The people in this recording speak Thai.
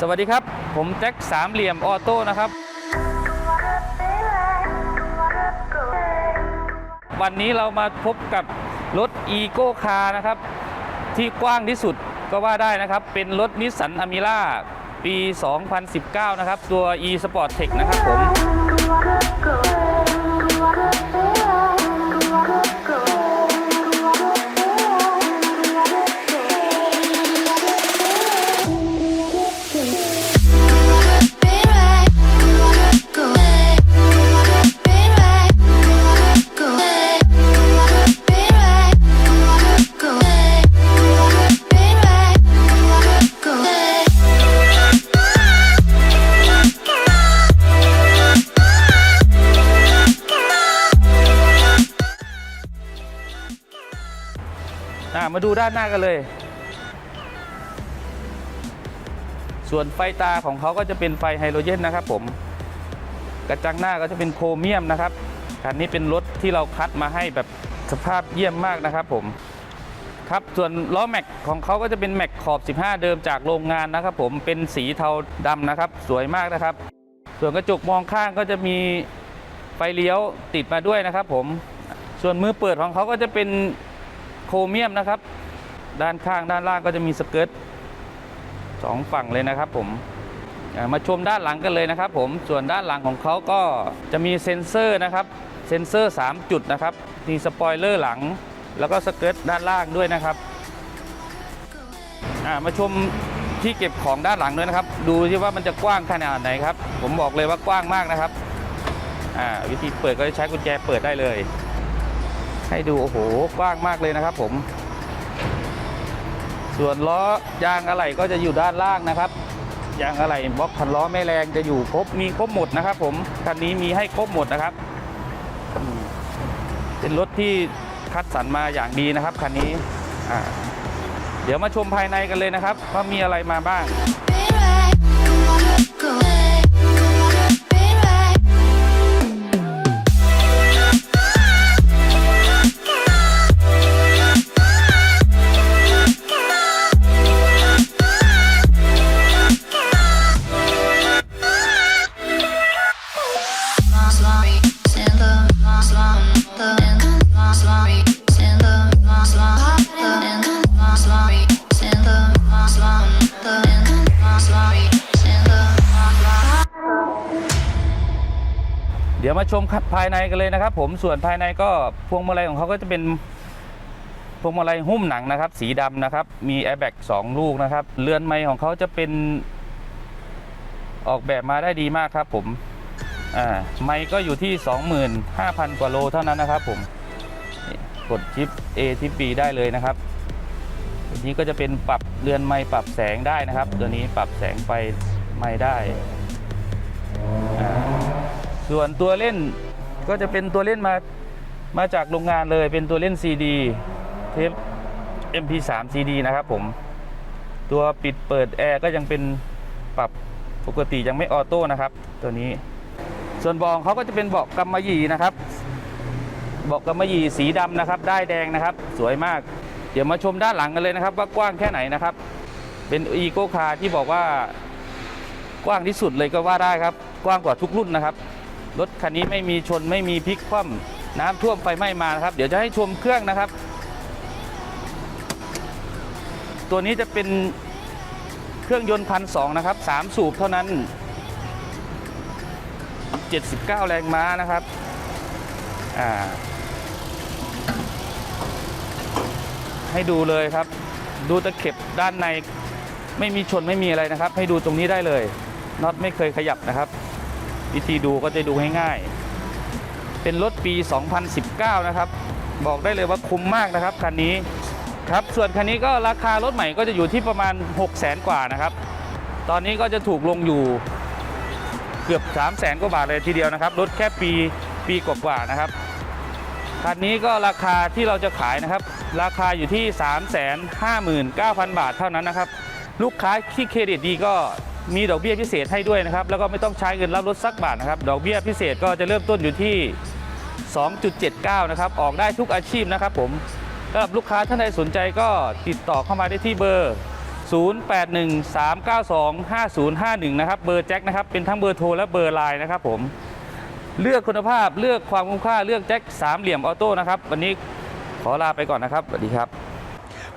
สวัสดีครับ ผมแจ็คสามเหลี่ยมออโต้นะครับ วันนี้เรามาพบกับรถ e โก้คาร์นะครับ ที่กว้างที่สุดก็ว่าได้นะครับ เป็นรถนิสสันอเมิล่าปี 2019 นะครับ ตัว e Sport Tech นะครับผม อะมาดูด้านหน้ากันเลย ส่วนไฟตาของเขาก็จะเป็นไฟไฮโดรเจนนะครับผม กระจังหน้าก็จะเป็นโครเมียมนะครับคันนี้เป็นรถที่เราคัดมาให้แบบสภาพเยี่ยมมากนะครับผมครับส่วนล้อแม็กของเขาก็จะเป็นแม็กขอบ 15 เดิมจากโรงงานนะครับผมเป็นสีเทาดำนะครับ สวยมากนะครับ ส่วนกระจกมองข้างก็จะมีไฟเลี้ยวติดมาด้วยนะครับผมส่วนมือเปิดของเขาก็จะเป็น โครเมียมนะครับ ด้านข้างด้านล่างก็จะมีสเกิร์ตสองฝั่งเลยนะครับผมมาชมด้านหลังกันเลยนะครับ ผมส่วนด้านหลังของเขาก็จะมีเซ็นเซอร์นะครับเซ็นเซอร์ 3 จุดนะครับมีสปอยเลอร์หลัง แล้วก็สเกิร์ตด้านล่างด้วยนะครับมาชมที่เก็บของด้านหลังด้วยนะครับ ดูที่ว่ามันจะกว้างขนาดไหนครับ ผมบอกเลยว่ากว้างมากนะครับวิธีเปิดก็จะใช้กุญแจเปิดได้เลย ให้ดูโอ้โหกว้างมากเลยนะครับผม ส่วนล้อยางอะไหล่ก็จะอยู่ด้านล่างนะครับยางอะไหล่บล็อกพันล้อแม่แรงจะอยู่ครบมีครบหมดนะครับ ผมคันนี้มีให้ครบหมดนะครับ เป็นรถที่คัดสรรมาอย่างดีนะครับคันนี้เดี๋ยวมาชมภายในกันเลยนะครับ ว่ามีอะไรมาบ้าง เดี๋ยวมาชมภายในกันเลยนะครับ ผมส่วนภายในก็พวงมาลัยของเขาก็จะเป็นพวงมาลัยหุ้มหนังนะครับ สีดำนะครับ มีแอร์แบ็กสองลูกนะครับ เรือนไม้ของเขาจะเป็นออกแบบมาได้ดีมากครับ ผมอ่าไม้ก็อยู่ที่ 25,000 กว่าโลเท่านั้นนะครับ ผมกดชิป A ชิป B ได้เลยนะครับอันนี้ก็จะเป็นปรับเรือนไม้ปรับแสงได้นะครับ ตัวนี้ปรับแสงไฟไม้ได้ ส่วนตัวเล่นก็จะเป็นตัวเล่นมามาจากโรงงานเลยเป็นตัวเล่น CD เทป MP3 CD นะครับผม ตัวปิดเปิดแอร์ก็ยังเป็นปรับปกติยังไม่ออโต้นะครับ ตัวนี้ ส่วนเบาะของเขาก็จะเป็นเบาะกำมะหยี่นะครับเบาะกำมะหยี่สีดำนะครับได้แดงนะครับ สวยมาก เดี๋ยวมาชมด้านหลังกันเลยนะครับ ว่ากว้างแค่ไหนนะครับ เป็นอีโก้คาร์ที่บอกว่ากว้างที่สุดเลยก็ว่าได้ครับ กว้างกว่าทุกรุ่นนะครับ รถคันนี้ไม่มีชนไม่มีพลิกคว่ำน้ำท่วมไฟไหม้มานะครับ เดี๋ยวจะให้ชมเครื่องนะครับ ตัวนี้จะเป็นเครื่องยนต์พันสองนะครับสามสูบเท่านั้น 79 แรงม้านะครับให้ดูเลยครับ ดูตะเข็บด้านในไม่มีชนไม่มีอะไรนะครับ ให้ดูตรงนี้ได้เลยน็อตไม่เคยขยับนะครับ วิธีดูก็จะดูง่ายๆ เป็นรถปี 2019 นะครับ บอกได้เลยว่าคุ้มมากนะครับคันนี้ครับ ส่วนคันนี้ก็ราคารถใหม่ก็จะอยู่ที่ประมาณ 6 0 0 0 0 0กว่านะครับ ตอนนี้ก็จะถูกลงอยู่เกือบ 3 0 0 0 0 0กว่าบาทเลยทีเดียวนะครับ รถแค่ปีปีกว่าๆนะครับ คันนี้ก็ราคาที่เราจะขายนะครับ ราคาอยู่ที่ 359,000 บาทเท่านั้นนะครับ ลูกค้าที่เครดิตดีก็ มีดอกเบี้ยพิเศษให้ด้วยนะครับ แล้วก็ไม่ต้องใช้เงินรับรถสักบาทนะครับ ดอกเบี้ยพิเศษก็จะเริ่มต้นอยู่ที่ 2.79 นะครับ ออกได้ทุกอาชีพนะครับผมสำหรับลูกค้าท่านใดสนใจก็ติดต่อเข้ามาได้ที่เบอร์ 0813925051 นะครับ เบอร์แจ็คนะครับ เป็นทั้งเบอร์โทรและเบอร์ไลน์นะครับผม เลือกคุณภาพ เลือกความคุ้มค่า เลือกแจ็คสามเหลี่ยมออโต้นะครับ วันนี้ขอลาไปก่อนนะครับ สวัสดีครับ